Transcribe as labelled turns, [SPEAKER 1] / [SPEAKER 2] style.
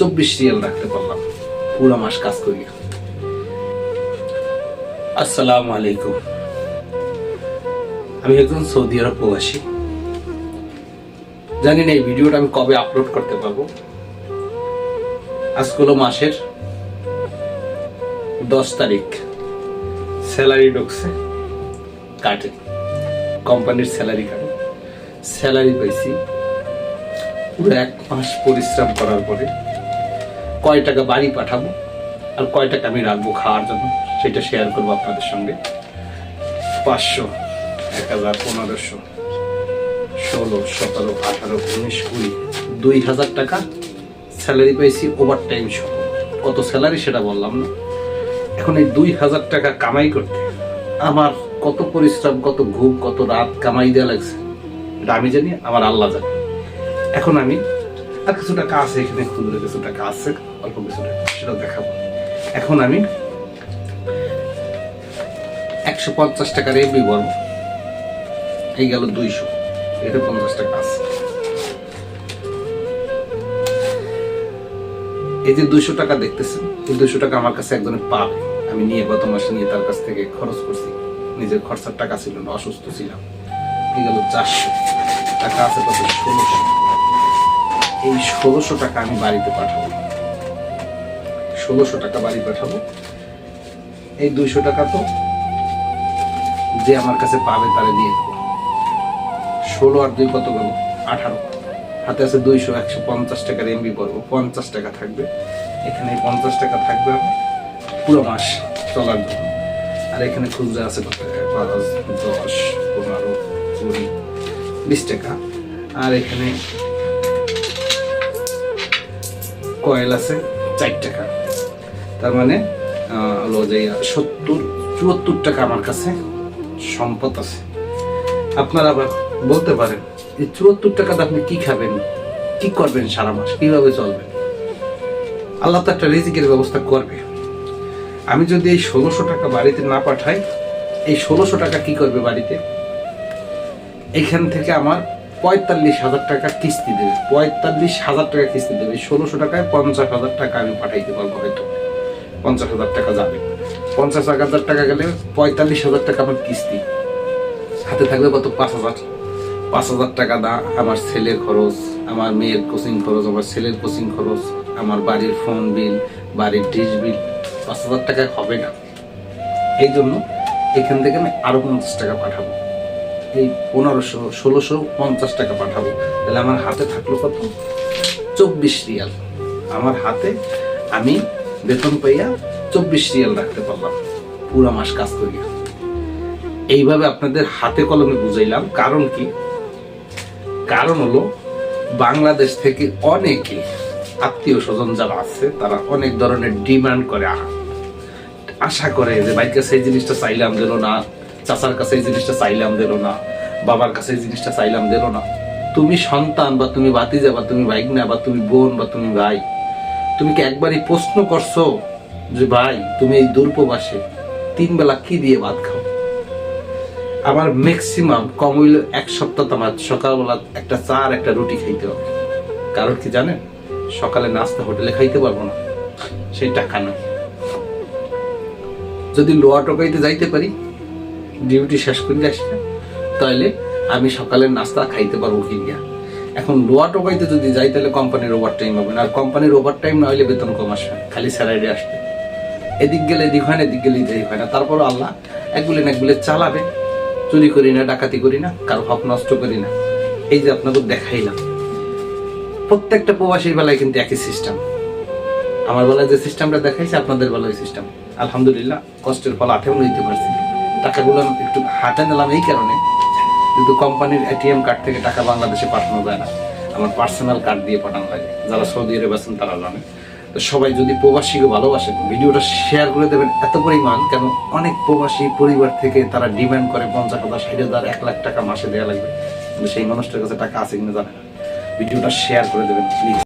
[SPEAKER 1] চব্বিশ রিয়াল রাখতে পারলাম। পুরো মাস কাজ করি আসসালামু আলাইকুম। আমি একজন সৌদি আরব প্রবাসী। জানি না এই ভিডিওটা আমি কবে আপলোড করতে পারব। আজকে হলো মাসের দশ তারিখ। স্যালারি ঢুকছে। কাটে। কোম্পানির স্যালারি কাটে। স্যালারি পাইছি। পুরো এক মাস পরিশ্রম করার পরে কয় টাকা বাড়ি পাঠাবো আর কয় টাকা আমি রাখব খাওয়ার জন্য, সেটা শেয়ার করব আপনাদের সঙ্গে। পাঁচশো, এক হাজার পনেরোশো, ষোলো, সতেরো, আঠারো, উনিশ, কুড়ি, দুই হাজার টাকা স্যালারি পেয়েছি ওভার টাইম সহ। কত স্যালারি সেটা বললাম না। এখন এই দুই হাজার টাকা কামাই করতে আমার কত পরিশ্রম, কত ঘুম, কত রাত কামাই দেওয়া লাগছে, এটা আমি জানি, আমার আল্লাহ জানি। এখন আমি আর কিছু টাকা আছে, এখানে ক্ষুদ্র কিছু টাকা আছে, অল্প কিছু টাকা সেটা দেখাবো। এখন আমি একশো পঞ্চাশ টাকার এমবি বলব এই গেল দুইশো এটা পঞ্চাশ টাকা আছে। এই যে দুইশো টাকা দেখতেছেন, এই দুইশো টাকা আমার কাছে একজনে পাবে। আমি নিয়ে গত মাসে নিয়ে তার কাছ থেকে খরচ করছি। নিজের খরচার টাকা ছিল না, অসুস্থ ছিলাম। এই গেল চারশো, টাকা আছে কত? ষোলোশো। এই ষোলোশো টাকা আমি বাড়িতে পাঠাবো। ষোলোশো টাকা বাড়ি পাঠাবো। এই দুইশো টাকা তো যে আমার কাছে পাবে তারে দিয়ে দেবো। ষোলো আর দুই কত গেল? আঠারো। হাতে আছে দুইশো, একশো পঞ্চাশ টাকার এমবি পড়ব পঞ্চাশ টাকা থাকবে। এখানে পঞ্চাশ টাকা থাকবে পুরো মাস চলার জন্য। আর এখানে খুচরা আছে কত? পাঁচ, দশ, পনেরো, কুড়ি, বিশ টাকা। আর এখানে কয়েল আছে, চার টাকা। তার মানে যে সত্তর, চুয়াত্তর টাকা আমার কাছে সম্পদ আছে। আপনারা আবার বলতে পারেন, এই চুয়াত্তর টাকাতে আপনি কি খাবেন, কি করবেন সারা মাস, কীভাবে চলবেন আল্লাহ তো একটা রেজিকের ব্যবস্থা করবে। আমি যদি এই ষোলোশো টাকা বাড়িতে না পাঠাই, এই ষোলোশো টাকা কি করবে বাড়িতে? এখান থেকে আমার পঁয়তাল্লিশ হাজার টাকা কিস্তি দেবে। পঁয়তাল্লিশ হাজার টাকা কিস্তি দেবে। ষোলোশো টাকায় পঞ্চাশ হাজার টাকা আমি পাঠাইতে পারব হয়তো পঞ্চাশ হাজার টাকা যাবে। পঞ্চাশ হাজার টাকা গেলে পঁয়তাল্লিশ হাজার টাকা আমার কিস্তি। হাতে থাকবে কত? পাঁচ হাজার। পাঁচ হাজার টাকা দা, আমার ছেলের খরচ, আমার মেয়ের কোচিং খরচ, আমার ছেলের কোচিং খরচ, আমার বাড়ির ফোন বিল বাড়ির ডিশ বিল পাঁচ হাজার টাকায় হবে না। এই জন্য এখান থেকে আমি আরও পঞ্চাশ টাকা পাঠাবো। এই পনেরোশো, ষোলোশো পঞ্চাশ টাকা পাঠাবো। তাহলে আমার হাতে থাকল কত? চব্বিশ রিয়াল। আমার হাতে আমি বেতন পাইয়া চব্বিশ রিয়াল রাখতে পারলাম। পুরা মাস কাজ করিয়া। এইভাবে আপনাদের হাতে কলমে বুঝাইলাম। কারণ কি? কারণ হলো, বাংলাদেশ থেকে অনেকে আত্মীয় স্বজন যারা আছে, তারা অনেক ধরনের ডিমান্ড করে। আশা করে যে ভাইয়ের সেই জিনিসটা চাইলাম যেন না চাচার কাছে এই জিনিসটা চাইলাম দিল না, বাবার কাছে এই জিনিসটা চাইলাম দিল না। তুমি সন্তান বা তুমি বাতিজা বা তুমি ভাইগনা বা তুমি বোন বা তুমি ভাই, তুমি কি একবারই প্রশ্ন করছ যে ভাই, তুমি এই দুর্পবাসে তিন বেলা কি দিয়ে ভাত খাও? আমার ম্যাক্সিমাম কম হইলে এক সপ্তাহ আমার সকালবেলা একটা চা আর একটা রুটি খাইতে হবে। কারণ কি জানেন? সকালে নাস্তা হোটেলে খাইতে পারব না, সেই টাকা নাই। যদি লোয়া টোকাইতে যাইতে পারি ডিউটি শেষ করে আসি তাহলে আমি সকালের নাস্তা খাইতে পারব কিনিয়া। এখন লোয়া টোকাইতে যদি যাই তাহলে কোম্পানির ওভার টাইম হবে না আর কোম্পানির ওভার টাইম না হইলে বেতন কম আসবে, খালি স্যালারি আসবে। এদিক গেলে এদিক হয় না, এদিক গেলে এদিক হয় না। তারপরও আল্লাহ একগুলি না একগুলি চালাবে। চুরি করি না, ডাকাতি করি না, কারও হক নষ্ট করি না। এই যে আপনাদের দেখাইলাম। প্রত্যেকটা প্রবাসীর বেলায় কিন্তু একই সিস্টেম আমার বেলায় যে সিস্টেমটা দেখাইছে, আপনাদের বেলায় সিস্টেম আলহামদুলিল্লাহ, কষ্টের ফল আঠেও নিতে পারছি। টাকাগুলো একটু হাতে নিলাম এই কারণে। কিন্তু কোম্পানির এটিএম কার্ড থেকে টাকা বাংলাদেশে পাঠানো যায় না। আমার পার্সোনাল কার্ড দিয়ে পাঠানো লাগে যারা সৌদি আরবে আছেন তারা জানে। তো সবাই যদি প্রবাসীকে ভালোবাসেন, ভিডিওটা শেয়ার করে দেবেন এত পরিমাণ, কেন অনেক প্রবাসী পরিবার থেকে তারা ডিমান্ড করে পঞ্চাশ হাজার, ষাট হাজার, এক লাখ টাকা মাসে দেওয়া লাগবে। কিন্তু সেই মানুষটার কাছে টাকা আছে কিনা জানে না। ভিডিওটা শেয়ার করে দেবেন প্লিজ